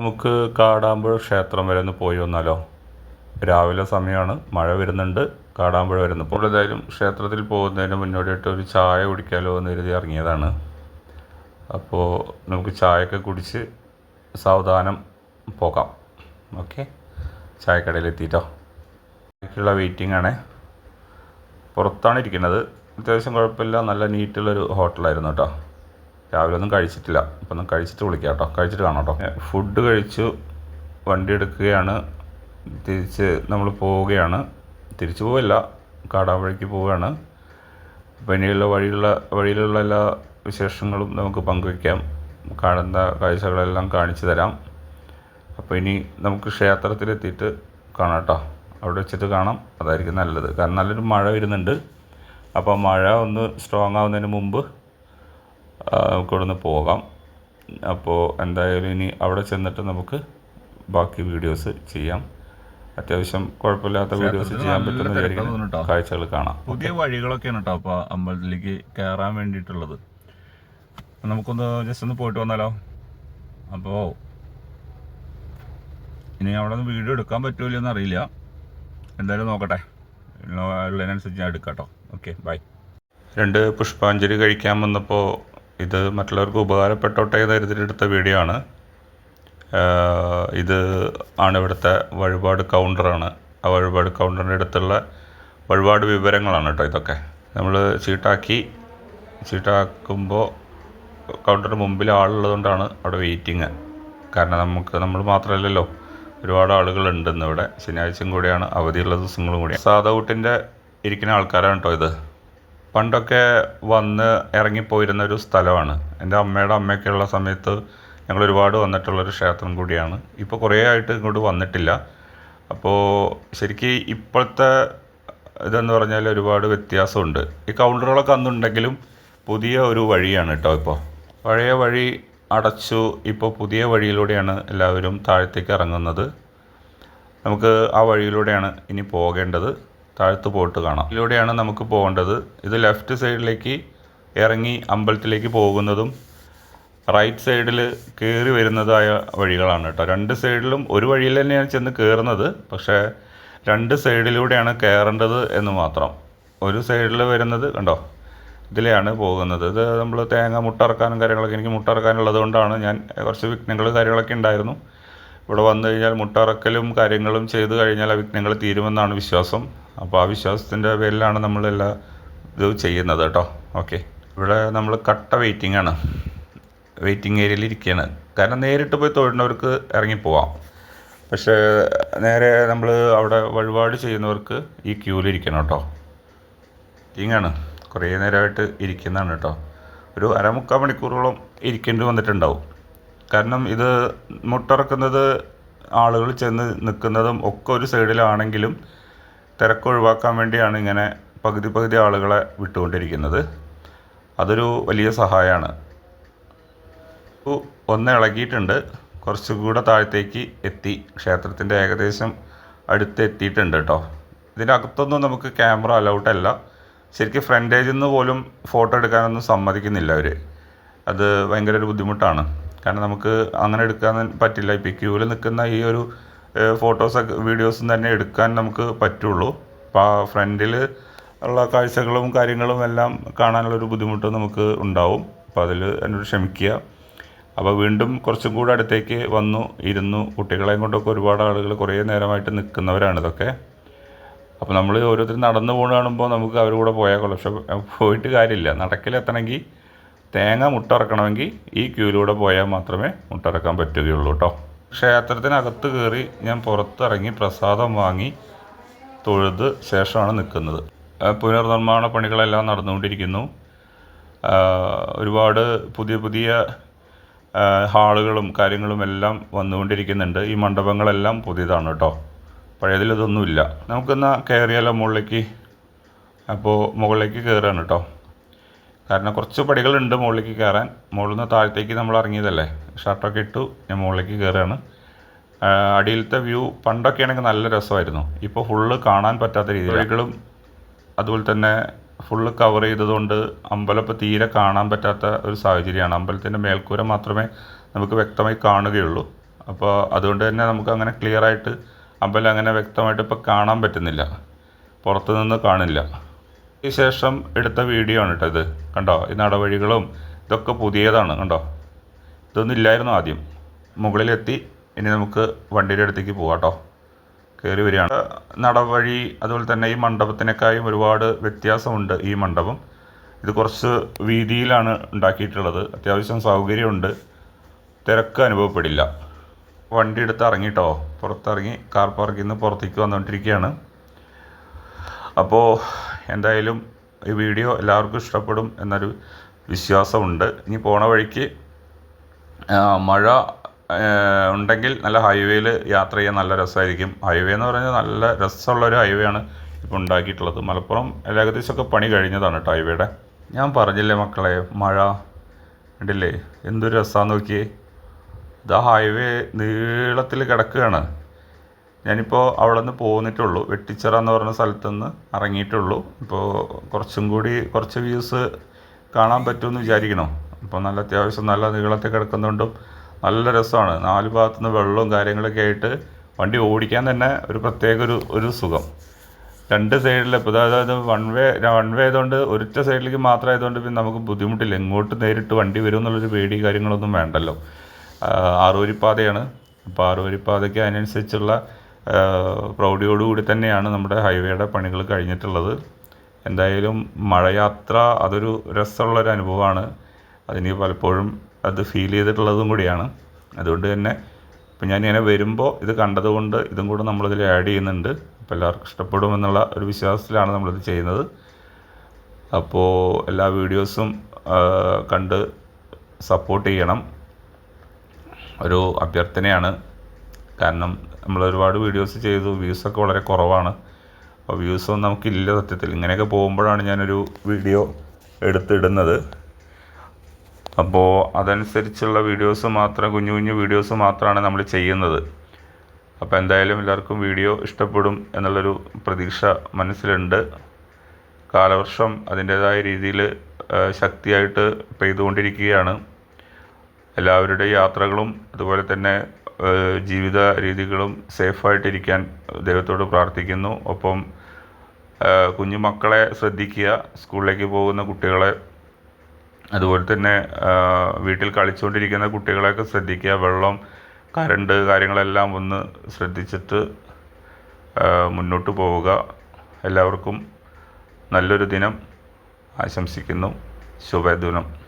നമുക്ക് കാടാമ്പുഴ ക്ഷേത്രം വരെ ഒന്ന് പോയി വന്നാലോ? രാവിലെ സമയമാണ് മഴ വരുന്നുണ്ട് കാടാമ്പുഴ വരുന്നു. ഏതായാലും ക്ഷേത്രത്തിൽ പോകുന്നതിന് മുന്നോടിയായിട്ട് ഒരു ചായ കുടിക്കാലോ എന്ന് കരുതി ഇറങ്ങിയതാണ്. അപ്പോൾ നമുക്ക് ചായയൊക്കെ കുടിച്ച് സാവധാനം പോകാം. ഓക്കെ? ചായക്കടയിൽ എത്തിയിട്ടോ ബാക്കിയുള്ള വെയിറ്റിംഗ് ആണേ. പുറത്താണ് ഇരിക്കുന്നത്. അത്യാവശ്യം കുഴപ്പമില്ല. നല്ല നീറ്റുള്ളൊരു ഹോട്ടലായിരുന്നു കേട്ടോ. രാവിലെ ഒന്നും കഴിച്ചിട്ടില്ല. ഇപ്പം ഒന്ന് കഴിച്ചിട്ട് വിളിക്കാം കേട്ടോ. കഴിച്ചിട്ട് കാണാം കേട്ടോ. ഫുഡ് കഴിച്ചു വണ്ടി എടുക്കുകയാണ്. തിരിച്ച് നമ്മൾ പോവുകയാണ്. തിരിച്ചു പോവില്ല കാടാവഴിക്ക് പോവുകയാണ്. അപ്പോൾ ഇനിയുള്ള വഴിയുള്ള വഴിയിലുള്ള എല്ലാ വിശേഷങ്ങളും നമുക്ക് പങ്കുവയ്ക്കാം കാണുന്ന കാഴ്ചകളെല്ലാം കാണിച്ചു തരാം. അപ്പോൾ ഇനി നമുക്ക് ക്ഷേത്രത്തിലെത്തിയിട്ട് കാണാം കേട്ടോ. അവിടെ വെച്ചിട്ട് കാണാം. അതായിരിക്കും നല്ലത്. കാരണം നല്ലൊരു മഴ വരുന്നുണ്ട്. അപ്പോൾ മഴ ഒന്ന് സ്ട്രോങ് ആവുന്നതിന് മുമ്പ് നമുക്ക് നിന്ന് പോകാം. അപ്പോൾ എന്തായാലും ഇനി അവിടെ ചെന്നിട്ട് നമുക്ക് ബാക്കി വീഡിയോസ് ചെയ്യാം. അത്യാവശ്യം കുഴപ്പമില്ലാത്ത വീഡിയോസ് ചെയ്യാൻ പറ്റുന്ന വിചാരിക്കുന്നു കാഴ്ചകൾ കാണാം. പുതിയ വഴികളൊക്കെയാണ് കേട്ടോ അപ്പോൾ അമ്പലത്തിലേക്ക് കയറാൻ വേണ്ടിയിട്ടുള്ളത്. നമുക്കൊന്ന് ജസ്റ്റ് ഒന്ന് പോയിട്ട് വന്നാലോ? അപ്പോൾ ഇനി അവിടെ നിന്ന് വീഡിയോ എടുക്കാൻ പറ്റുമോ എന്ന് അറിയില്ല. എന്തായാലും നോക്കട്ടെ. ഉള്ളതിനനുസരിച്ച് ഞാൻ എടുക്കാം കേട്ടോ ഓക്കെ ബൈ രണ്ട് പുഷ്പാഞ്ജലി കഴിക്കാൻ വന്നപ്പോൾ ഇത് മറ്റുള്ളവർക്ക് ഉപകാരപ്പെട്ടോട്ടെ എന്ന് കരുതിയെടുത്ത വീഡിയോ ആണ്. ഇത് ആണ് ഇവിടുത്തെ വഴിപാട് കൗണ്ടറാണ് ആ വഴിപാട് കൗണ്ടറിന്റെ അടുത്തുള്ള വഴിപാട് വിവരങ്ങളാണ് കേട്ടോ ഇതൊക്കെ. നമ്മൾ ചീട്ടാക്കി ചീട്ടാക്കുമ്പോൾ കൗണ്ടറിന് മുമ്പിൽ ആളുള്ളതുകൊണ്ടാണ് അവിടെ വെയിറ്റിങ് കാരണം നമുക്ക് നമ്മൾ മാത്രമല്ലല്ലോ ഒരുപാട് ആളുകളുണ്ട് ഇന്നിവിടെ. ശനിയാഴ്ചയും കൂടിയാണ് അവധിയുള്ള ദിവസങ്ങളും കൂടിയാണ്. സാധാ ഇരിക്കുന്ന ആൾക്കാരാണ് കേട്ടോ ഇത്. പണ്ടൊക്കെ വന്ന് ഇറങ്ങിപ്പോയിരുന്ന ഒരു സ്ഥലമാണ്. എന്റെ അമ്മയുടെ അമ്മയൊക്കെ ഉള്ള സമയത്ത് ഞങ്ങൾ ഒരുപാട് വന്നിട്ടുള്ളൊരു ക്ഷേത്രം കൂടിയാണ്. ഇപ്പോൾ കുറേ ആയിട്ട് ഇങ്ങോട്ട് വന്നിട്ടില്ല. അപ്പോൾ ശരിക്കും ഇപ്പോഴത്തെ ഇതെന്ന് പറഞ്ഞാൽ ഒരുപാട് വ്യത്യാസമുണ്ട്. ഈ കൗണ്ടറുകളൊക്കെ അന്നുണ്ടെങ്കിലും പുതിയ ഒരു വഴിയാണ് കേട്ടോ ഇപ്പോൾ പഴയ വഴി അടച്ചു ഇപ്പോൾ പുതിയ വഴിയിലൂടെയാണ് എല്ലാവരും താഴത്തേക്ക് ഇറങ്ങുന്നത്. നമുക്ക് ആ വഴിയിലൂടെയാണ് ഇനി പോകേണ്ടത്. താഴത്ത് പോയിട്ട് കാണാം. ഇതിലൂടെയാണ് നമുക്ക് പോകേണ്ടത്. ഇത് ലെഫ്റ്റ് സൈഡിലേക്ക് ഇറങ്ങി അമ്പലത്തിലേക്ക് പോകുന്നതും റൈറ്റ് സൈഡിൽ കയറി വരുന്നതായ വഴികളാണ് കേട്ടോ. രണ്ട് സൈഡിലും ഒരു വഴിയിൽ തന്നെയാണ് ചെന്ന് കയറുന്നത് പക്ഷേ രണ്ട് സൈഡിലൂടെയാണ് കയറേണ്ടത് എന്ന് മാത്രം. ഒരു സൈഡിൽ വരുന്നത് കണ്ടോ? ഇതിലെയാണ് പോകുന്നത്. ഇത് നമ്മൾ തേങ്ങ മുട്ടറക്കാനും കാര്യങ്ങളൊക്കെ എനിക്ക് മുട്ടറക്കാനുള്ളത് കൊണ്ടാണ് ഞാൻ കുറച്ച് വിഘ്നങ്ങൾ കാര്യങ്ങളൊക്കെ ഉണ്ടായിരുന്നു. ഇവിടെ വന്നു കഴിഞ്ഞാൽ മുട്ടറക്കലും കാര്യങ്ങളും ചെയ്തു കഴിഞ്ഞാൽ ആ വിഘ്നങ്ങൾ തീരുമെന്നാണ് വിശ്വാസം. അപ്പോൾ ആ വിശ്വാസത്തിന്റെ പേരിലാണ് നമ്മളെല്ലാ ഇത് ചെയ്യുന്നത് കേട്ടോ. ഓക്കെ ഇവിടെ നമ്മൾ കട്ട വെയിറ്റിംഗ് ആണ്. വെയിറ്റിംഗ് ഏരിയയിൽ ഇരിക്കുകയാണ് കാരണം നേരിട്ട് പോയി തൊഴുന്നവർക്ക് ഇറങ്ങിപ്പോവാം. പക്ഷേ നേരെ നമ്മൾ അവിടെ വഴിപാട് ചെയ്യുന്നവർക്ക് ഈ ക്യൂവിലിരിക്കണം കേട്ടോ. വെയിറ്റിംഗാണ് കുറേ നേരമായിട്ട് ഇരിക്കുന്നതാണ് കേട്ടോ. ഒരു അരമുക്കാൽ മണിക്കൂറോളം ഇരിക്കേണ്ടി വന്നിട്ടുണ്ടാവും. കാരണം ഇത് മുട്ടിറക്കുന്നത് ആളുകൾ ചെന്ന് നിൽക്കുന്നതും ഒക്കെ ഒരു സൈഡിലാണെങ്കിലും തിരക്ക് ഒഴിവാക്കാൻ വേണ്ടിയാണ് ഇങ്ങനെ പകുതി പകുതി ആളുകളെ വിട്ടുകൊണ്ടിരിക്കുന്നത്. അതൊരു വലിയ സഹായമാണ് ഒന്ന് ഇളകിയിട്ടുണ്ട്. കുറച്ചുകൂടെ താഴത്തേക്ക് എത്തി. ക്ഷേത്രത്തിന്റെ ഏകദേശം അടുത്ത് എത്തിയിട്ടുണ്ട് കേട്ടോ. ഇതിനകത്തൊന്നും നമുക്ക് ക്യാമറ അലൗട്ട് അല്ല. ശരിക്കും ഫ്രണ്ടേജിൽ നിന്ന് പോലും ഫോട്ടോ എടുക്കാനൊന്നും സമ്മതിക്കുന്നില്ല അവർ അത് ഭയങ്കര ഒരു ബുദ്ധിമുട്ടാണ്. കാരണം നമുക്ക് അങ്ങനെ എടുക്കാൻ പറ്റില്ല. ഇപ്പോൾ ക്യൂവിൽ നിൽക്കുന്ന ഈ ഒരു ഫോട്ടോസൊക്കെ വീഡിയോസും തന്നെ എടുക്കാൻ നമുക്ക് പറ്റുള്ളൂ. അപ്പോൾ ആ ഫ്രണ്ടിൽ ഉള്ള കാഴ്ചകളും കാര്യങ്ങളും എല്ലാം കാണാനുള്ളൊരു ബുദ്ധിമുട്ട് നമുക്ക് ഉണ്ടാവും. അപ്പോൾ അതിൽ എന്നോട് ക്ഷമിക്കുക. അപ്പോൾ വീണ്ടും കുറച്ചും കൂടെ അടുത്തേക്ക് വന്നു ഇരുന്നു. കുട്ടികളെയും കൊണ്ടൊക്കെ ഒരുപാട് ആളുകൾ കുറേ നേരമായിട്ട് നിൽക്കുന്നവരാണ് ഇതൊക്കെ. അപ്പോൾ നമ്മൾ ഓരോരുത്തർ നടന്നു പോകുന്ന കാണുമ്പോൾ നമുക്ക് അവരുടെ കൂടെ പോയാൽ കൊള്ളാം. പക്ഷെ പോയിട്ട് കാര്യമില്ല. നടക്കിലെത്തണമെങ്കിൽ തേങ്ങ മുട്ടറക്കണമെങ്കിൽ ഈ ക്യൂയിലൂടെ പോയാൽ മാത്രമേ മുട്ടറക്കാൻ പറ്റുകയുള്ളൂ കേട്ടോ. ക്ഷേത്രത്തിനകത്ത് കയറി ഞാൻ പുറത്തിറങ്ങി പ്രസാദം വാങ്ങി തൊഴുത് ശേഷമാണ് നിൽക്കുന്നത്. പുനർനിർമ്മാണ പണികളെല്ലാം നടന്നുകൊണ്ടിരിക്കുന്നു. ഒരുപാട് പുതിയ പുതിയ ഹാളുകളും കാര്യങ്ങളും എല്ലാം വന്നുകൊണ്ടിരിക്കുന്നുണ്ട്. ഈ മണ്ഡപങ്ങളെല്ലാം പുതിയതാണ് കേട്ടോ. പഴയതിൽ ഇതൊന്നുമില്ല. നമുക്കെന്നാൽ കയറിയാലോ മുകളിലേക്ക്? അപ്പോൾ മുകളിലേക്ക് കയറുകയാണ് കേട്ടോ. കാരണം കുറച്ച് പടികളുണ്ട് മുകളിലേക്ക് കയറാൻ. മുകളിൽ നിന്ന് താഴത്തേക്ക് നമ്മൾ ഇറങ്ങിയതല്ലേ? ഷർട്ടൊക്കെ ഇട്ടു ഞാൻ മുകളിലേക്ക് കയറുകയാണ് അടിയിലത്തെ വ്യൂ പണ്ടൊക്കെ ആണെങ്കിൽ നല്ല രസമായിരുന്നു. ഇപ്പോൾ ഫുള്ള് കാണാൻ പറ്റാത്ത രീതിയിൽ വഴികളും അതുപോലെ തന്നെ ഫുള്ള് കവർ ചെയ്തതുകൊണ്ട് അമ്പലം ഇപ്പോൾ തീരെ കാണാൻ പറ്റാത്ത ഒരു സാഹചര്യമാണ്. അമ്പലത്തിന്റെ മേൽക്കൂര മാത്രമേ നമുക്ക് വ്യക്തമായി കാണുകയുള്ളൂ. അപ്പോൾ അതുകൊണ്ട് തന്നെ നമുക്ക് അങ്ങനെ ക്ലിയർ ആയിട്ട് അമ്പലം അങ്ങനെ വ്യക്തമായിട്ട് ഇപ്പോൾ കാണാൻ പറ്റുന്നില്ല. പുറത്തു നിന്ന് കാണില്ല. ശേഷം എടുത്ത വീഡിയോ ആണ് കേട്ടോ ഇത്. കണ്ടോ? ഈ നടവഴികളും ഇതൊക്കെ പുതിയതാണ്. കണ്ടോ? ഇതൊന്നും ഇല്ലായിരുന്നു ആദ്യം. മുകളിലെത്തി ഇനി നമുക്ക് വണ്ടിയുടെ അടുത്തേക്ക് പോകാം കേട്ടോ കയറി വരികയാണ്. നടവഴി അതുപോലെ തന്നെ ഈ മണ്ഡപത്തിനേക്കായും ഒരുപാട് വ്യത്യാസമുണ്ട് ഈ മണ്ഡപം. ഇത് കുറച്ച് വീതിയിലാണ് ഉണ്ടാക്കിയിട്ടുള്ളത്. അത്യാവശ്യം സൗകര്യമുണ്ട്. തിരക്ക് അനുഭവപ്പെടില്ല. വണ്ടി എടുത്ത് ഇറങ്ങിട്ടോ. പുറത്തിറങ്ങി കാർ പാർക്കിൽ നിന്ന് പുറത്തേക്ക് വന്നുകൊണ്ടിരിക്കുകയാണ്. അപ്പോൾ എന്തായാലും ഈ വീഡിയോ എല്ലാവർക്കും ഇഷ്ടപ്പെടും എന്നൊരു വിശ്വാസമുണ്ട്. ഇനി പോണ വഴിക്ക് മഴ ഉണ്ടെങ്കിൽ നല്ല ഹൈവേയിൽ യാത്ര ചെയ്യാൻ നല്ല രസമായിരിക്കും. ഹൈവേ എന്ന് പറഞ്ഞാൽ നല്ല രസമുള്ളൊരു ഹൈവേ ആണ് ഇപ്പോൾ ഉണ്ടാക്കിയിട്ടുള്ളത്. മലപ്പുറം ഏകദേശമൊക്കെ പണി കഴിഞ്ഞതാണ് കേട്ടോ ഹൈവേയുടെ ഞാൻ പറഞ്ഞില്ലേ മക്കളെ മഴ ഉണ്ടല്ലേ എന്തൊരു രസമാണെന്ന് നോക്കിയേ. ഇതാ ഹൈവേ നീളത്തിൽ കിടക്കുകയാണ്. ഞാനിപ്പോൾ അവിടെ നിന്ന് പോന്നിട്ടുള്ളൂ. വെട്ടിച്ചിറ എന്ന് പറഞ്ഞ സ്ഥലത്ത് നിന്ന് ഇറങ്ങിയിട്ടുള്ളൂ. ഇപ്പോൾ കുറച്ചും കൂടി കുറച്ച് വ്യൂസ് കാണാൻ പറ്റുമെന്ന് വിചാരിക്കണം അപ്പോൾ നല്ല അത്യാവശ്യം നല്ല നീളത്തിൽ കിടക്കുന്നുണ്ടും നല്ല രസമാണ്. നാല് ഭാഗത്തുനിന്ന് വെള്ളവും കാര്യങ്ങളൊക്കെ ആയിട്ട് വണ്ടി ഓടിക്കാൻ തന്നെ ഒരു പ്രത്യേക ഒരു ഒരു സുഖം. രണ്ട് സൈഡിൽ ഇപ്പോൾ അതായത് വൺ വേ വൺ വേ ആയതുകൊണ്ട് ഒരൊറ്റ സൈഡിലേക്ക് മാത്രമായതുകൊണ്ട് പിന്നെ നമുക്ക് ബുദ്ധിമുട്ടില്ല. എങ്ങോട്ട് നേരിട്ട് വണ്ടി വരും എന്നുള്ളൊരു പേടി കാര്യങ്ങളൊന്നും വേണ്ടല്ലോ. ആറുവരിപ്പാതയാണ് അപ്പോൾ ആറുവരിപ്പാതയ്ക്ക് അതിനനുസരിച്ചുള്ള പ്രൗഢിയോടുകൂടി തന്നെയാണ് നമ്മുടെ ഹൈവേയുടെ പണികൾ കഴിഞ്ഞിട്ടുള്ളത്. എന്തായാലും മഴയാത്ര അതൊരു രസമുള്ളൊരു അനുഭവമാണ്. അതിന് പലപ്പോഴും അത് ഫീൽ ചെയ്തിട്ടുള്ളതും കൂടിയാണ്. അതുകൊണ്ട് തന്നെ ഇപ്പം ഞാൻ ഇങ്ങനെ വരുമ്പോൾ ഇത് കണ്ടതുകൊണ്ട് ഇതും കൂടെ നമ്മളിതിൽ ആഡ് ചെയ്യുന്നുണ്ട്. അപ്പോൾ എല്ലാവർക്കും ഇഷ്ടപ്പെടുമെന്നുള്ള ഒരു വിശ്വാസത്തിലാണ് നമ്മളിത് ചെയ്യുന്നത്. അപ്പോൾ എല്ലാ വീഡിയോസും കണ്ട് സപ്പോർട്ട് ചെയ്യണം. ഒരു അഭ്യർത്ഥനയാണ്. കാരണം നമ്മൾ ഒരുപാട് വീഡിയോസ് ചെയ്തു. വ്യൂസൊക്കെ വളരെ കുറവാണ്. അപ്പോൾ വ്യൂസൊന്നും നമുക്കില്ല സത്യത്തിൽ. ഇങ്ങനെയൊക്കെ പോകുമ്പോഴാണ് ഞാനൊരു വീഡിയോ എടുത്തിടുന്നത്. അപ്പോൾ അതനുസരിച്ചുള്ള വീഡിയോസ് മാത്രം കുഞ്ഞു കുഞ്ഞു വീഡിയോസ് മാത്രമാണ് നമ്മൾ ചെയ്യുന്നത്. അപ്പോൾ എന്തായാലും എല്ലാവർക്കും വീഡിയോ ഇഷ്ടപ്പെടും എന്നുള്ളൊരു പ്രതീക്ഷ മനസ്സിലുണ്ട്. കാലവർഷം അതിന്റേതായ രീതിയിൽ ശക്തിയായിട്ട് പെയ്തുകൊണ്ടിരിക്കുകയാണ്. എല്ലാവരുടെ യാത്രകളും അതുപോലെ തന്നെ ജീവിത രീതികളും സേഫായിട്ടിരിക്കാൻ ദൈവത്തോട് പ്രാർത്ഥിക്കുന്നു. ഒപ്പം കുഞ്ഞു മക്കളെ ശ്രദ്ധിക്കുക. സ്കൂളിലേക്ക് പോകുന്ന കുട്ടികളെ അതുപോലെ തന്നെ വീട്ടിൽ കളിച്ചുകൊണ്ടിരിക്കുന്ന കുട്ടികളെയൊക്കെ ശ്രദ്ധിക്കുക. വെള്ളം കരണ്ട് കാര്യങ്ങളെല്ലാം ഒന്ന് ശ്രദ്ധിച്ചിട്ട് മുന്നോട്ട് പോവുക. എല്ലാവർക്കും നല്ലൊരു ദിനം. ആശംസിക്കുന്നു. ശുഭദിനം.